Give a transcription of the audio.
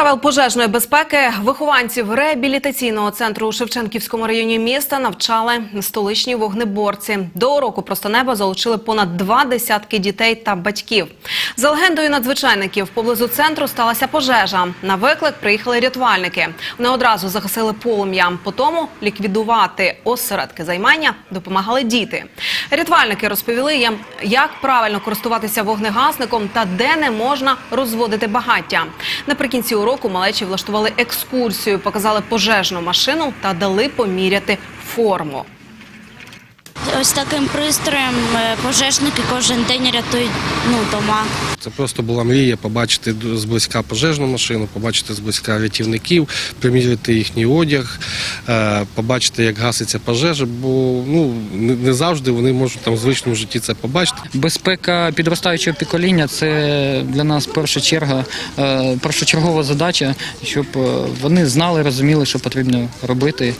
Правил пожежної безпеки вихованців реабілітаційного центру у Шевченківському районі міста навчали столичні вогнеборці. До уроку просто неба залучили понад два десятки дітей та батьків. За легендою надзвичайників, поблизу центру сталася пожежа. На виклик приїхали рятувальники. Вони одразу загасили полум'я. Потому ліквідувати осередки займання допомагали діти. Рятувальники розповіли їм, як правильно користуватися вогнегасником та де не можна розводити багаття. Наприкінці уроку малечі влаштували екскурсію, показали пожежну машину та дали поміряти форму. Ось таким пристроєм е, пожежники кожен день рятують ну, дома. Це просто була мрія побачити зблизька пожежну машину, побачити зблизька рятівників, приміряти їхній одяг, е, побачити, як гаситься пожежа, бо ну не завжди вони можуть там в звичному житті це побачити. Безпека підростаючого покоління це для нас перша черга, е, першочергова задача, щоб вони знали, розуміли, що потрібно робити.